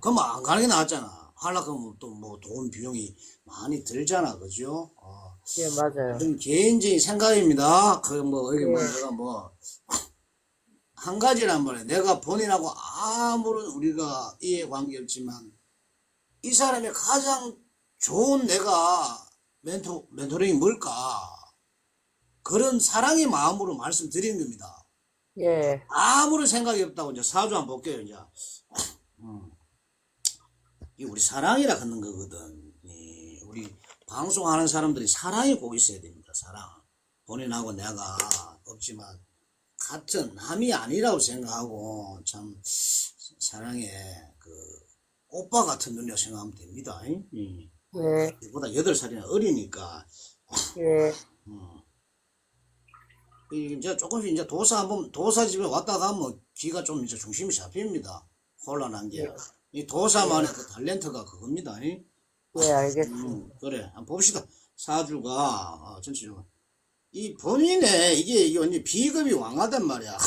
그럼 안 가는 게 낫잖아. 하려면 또 뭐 돈 비용이 많이 들잖아. 그죠? 어. 예, 맞아요. 좀 개인적인 생각입니다. 그 뭐 여기 뭐 네. 내가 뭐 한 가지란 말이야. 내가 본인하고 아무런 우리가 이해 관계 없지만 이 사람이 가장 좋은 내가 멘토 멘토링이 뭘까? 그런 사랑의 마음으로 말씀드리는 겁니다. 예, 아무런 생각이 없다고 이제 사주 한번 볼게요. 이제 음. 이 우리 사랑이라 하는 거거든. 이 우리 방송하는 사람들이 사랑이 꼭 있어야 됩니다. 사랑. 본인하고 내가 없지만 같은 남이 아니라고 생각하고 참 사랑에 그 오빠 같은 눈이라고 생각하면 됩니다. 예, 보다 여덟 살이나 어리니까 예, 이 이제 조금씩 이제 도사 한번 도사 집에 왔다 가면 귀가 좀 이제 중심이 잡힙니다. 혼란한 게. 이 도사만의 그 탤런트가 그겁니다. 이? 예, 알겠습니다. 음, 그래. 한번 봅시다. 사주가, 어, 전체적으로. 이 본인의, 이게, 이게 언니 비급이 왕하단 말이야.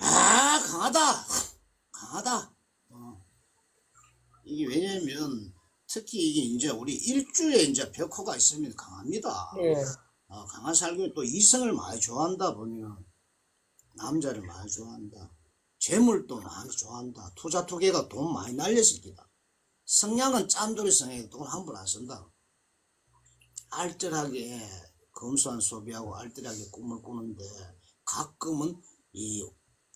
아, 강하다. 강하다. 어. 이게 왜냐면, 특히 이게 이제 우리 일주에 이제 벽호가 있으면 강합니다. 예, 어, 강한 살균이 또 이성을 많이 좋아한다 보면 남자를 많이 좋아한다. 재물도 많이 좋아한다. 투자 투기가 돈 많이 날렸을 기다. 성향은 짠돌이 성향이 돈한번안 쓴다. 알뜰하게 검소한 소비하고 알뜰하게 꿈을 꾸는데 가끔은 이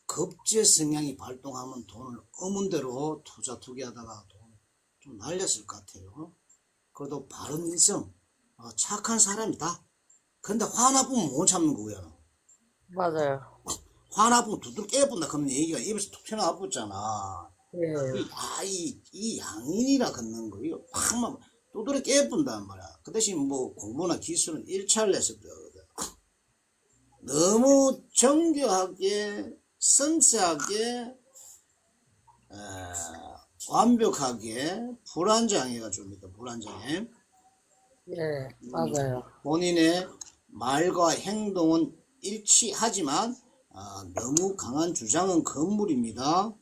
급제 성향이 발동하면 돈을 어문대로 투자 투기하다가 돈 좀 날렸을 것 같아요. 그래도 바른 인성, 어, 착한 사람이다. 근데 화 나쁘면 못 참는 거야. 맞아요. 화 나쁘면 두들 깨본다. 그러면 얘기가 입에서 툭 튀어나와붙잖아. 예, 이, 아, 이, 이 양인이라 걷는 거, 이거 확만 두드려 깨본단 말이야. 그 대신 뭐 공부나 기술은 일차를 해서 되거든. 너무 정교하게, 섬세하게, 에, 완벽하게, 불안장애가 줍니다. 불안장애. 예, 맞아요. 본인의 말과 행동은 일치하지만 아, 너무 강한 주장은 건물입니다.